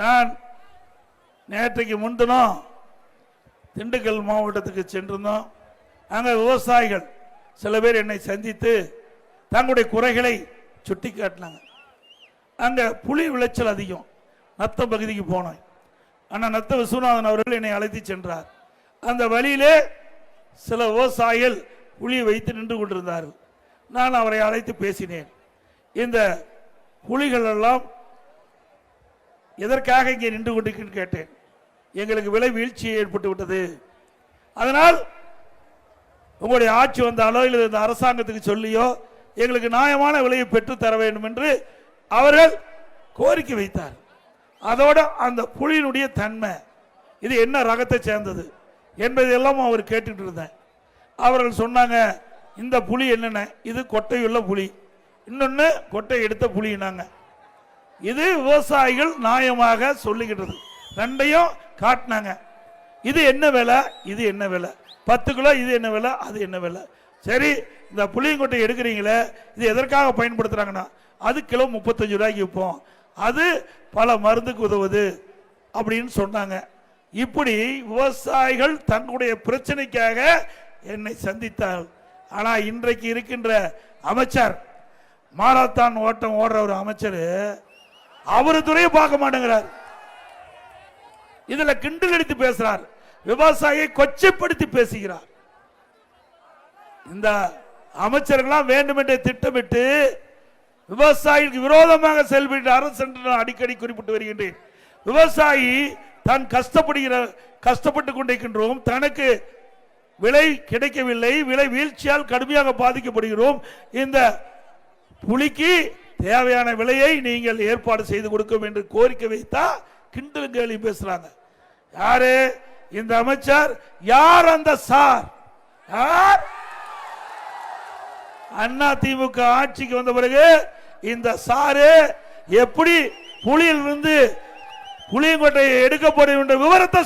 நான் நேற்றைக்கு முன்தினம் திண்டுக்கல் மாவட்டத்துக்கு சென்றிருந்தோம். அங்கே விவசாயிகள். சில பேர் என்னை சந்தித்து தங்களுடைய குறைகளை சுட்டி காட்டினாங்க அங்கே புலி விளைச்சல் அதிகம். நத்தம் பகுதிக்கு போனோம். ஆனால் நத்த விஸ்வநாதன் அவர்கள் என்னை அழைத்து சென்றார். அந்த வழியிலே சில விவசாயிகள் புலியை வைத்து நின்று கொண்டிருந்தார்கள். நான் அவரை அழைத்து பேசினேன். இந்த புலிகள் எல்லாம் எதற்காக இங்கே நின்று கொண்டிருக்குன்னு கேட்டேன். எங்களுக்கு விலை வீழ்ச்சி ஏற்பட்டு விட்டது. அதனால் உங்களுடைய ஆட்சி வந்தாலோ இல்லை இந்த அரசாங்கத்துக்கு சொல்லியோ எங்களுக்கு நியாயமான விலையை பெற்று தர வேண்டும் என்று அவர்கள் கோரிக்கை வைத்தார். அதோட அந்த புலியினுடைய தன்மை இது என்ன ரகத்தை சேர்ந்தது என்பதையெல்லாம் அவர் கேட்டுட்டு இருந்தேன் அவர்கள் சொன்னாங்க இந்த புலி என்னென்ன? இது கொட்டையுள்ள புலி. இன்னொன்று கொட்டை எடுத்த புலினாங்க இது விவசாயிகள் நியாயமாக சொல்லிக்கிட்டது ரெண்டையும் காட்டினாங்க. இது என்ன விலை? இது என்ன விலை? பத்து கிலோ இது என்ன விலை? அது என்ன விலை? சரி இந்த புளியங்கொட்டை எடுக்கிறீங்களே இது எதற்காக பயன்படுத்துகிறாங்கன்னா அது கிலோ முப்பத்தஞ்சு ரூபாய்க்கு விற்போம். அது பல மருந்துக்கு உதவுது அப்படின்னு சொன்னாங்க. இப்படி விவசாயிகள் தங்களுடைய பிரச்சனைக்காக என்னை சந்தித்தார்கள். ஆனால் இன்றைக்கு இருக்கின்ற அமைச்சர் மாரத்தான் ஓட்டம் ஓடுற ஒரு அமைச்சர் அவரு துறையை பார்க்க மாட்டேங்கிறார். இதுல கிண்டல் அடித்து பேசுறார். விவசாயியை கொச்சைப்படுத்தி பேசுகிறார். இந்த அமைச்சர்கள்லாம் வேண்டுமென்றே திட்டமிட்டு விவசாயிக்கு விரோதமாக செயல்பட்டு அரசு என்று நான் அடிக்கடி குறிப்பிட்டு வருகின்றேன். விவசாயி தான் கஷ்டப்படுகிற கஷ்டப்பட்டு கொண்டிருக்கின்றோம். தனக்கு விலை கிடைக்கவில்லை. விலை வீழ்ச்சியால் கடுமையாக பாதிக்கப்படுகிறோம். இந்த புலிக்கு தேவையான விலையை நீங்கள் ஏற்பாடு செய்து கொடுக்கும் என்று கோரிக்கை வைத்தா கிண்டல் கேள்வி பேசுறாங்க. யாரு? இந்த அமைச்சர். யார் அந்த சார்? யார்? அண்ணா திமுக ஆட்சிக்கு வந்த பிறகு இந்த சாரு எப்படி புலியிலிருந்து புளியங்கோட்டையை எடுக்கப்படும் என்ற விவரத்தை